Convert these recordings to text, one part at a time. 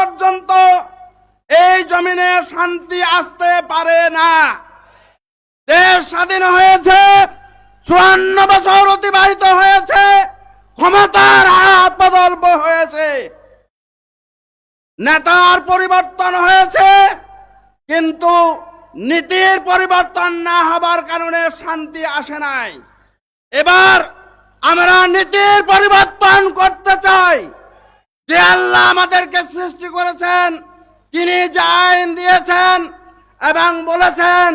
পর্যন্ত এই জমিনে শান্তি আসতে পারে না। দেশ স্বাধীন হয়েছে, চুয়ান্ন বছর অতিবাহিত হয়েছে, ক্ষমতার হাত বদল হয়েছে। নেতার পরিবর্তন হয়েছে, কিন্তু নীতির পরিবর্তন না হবার কারণে শান্তি আসে নাই। এবার আমরা নীতির পরিবর্তন করতে চাই যে আল্লাহ আমাদেরকে সৃষ্টি করেছেন। তিনি যে আইন দিয়েছেন এবং বলেছেন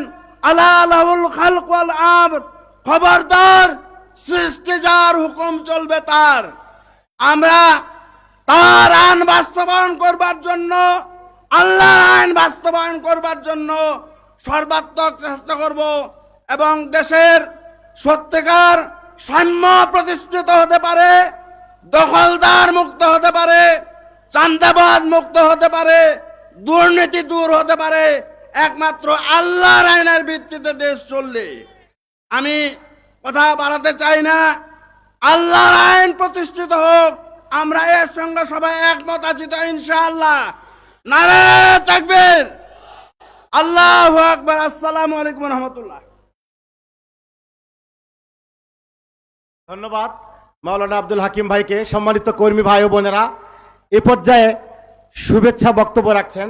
আল্লাহুল খালক ওয়াল আমর খবরদার সৃষ্টি যার হুকুম চলবে তার। আমরা তার আইন বাস্তবায়ন করবার জন্য, আল্লাহর আইন বাস্তবায়ন করবার জন্য সর্বাত্মক চেষ্টা করব এবং দেশের সত্যিকার সাম্য প্রতিষ্ঠিত হতে পারে, দখলদার মুক্ত হতে পারে চান্দাবাজ মুক্ত হতে পারে, দুর্নীতি দূর হতে পারে, একমাত্র আল্লাহর আইনের ভিত্তিতে দেশ চললে। আমি কথা বাড়াতে চাই না, আল্লাহর আইন প্রতিষ্ঠিত হোক, আমরা এর সঙ্গে সবাই একমত আছি তো ইনশাআল্লাহ। নারে থাকবেন আল্লাহ আকবর, আসসালামু আলাইকুম রহমতুল্লাহ। ধন্যবাদ মাওলানা আব্দুল হাকিম ভাইকে, সম্মানিত কর্মী ভাই ও বোনেরা। এ পর্যায়ে শুভেচ্ছা বক্তব্য রাখছেন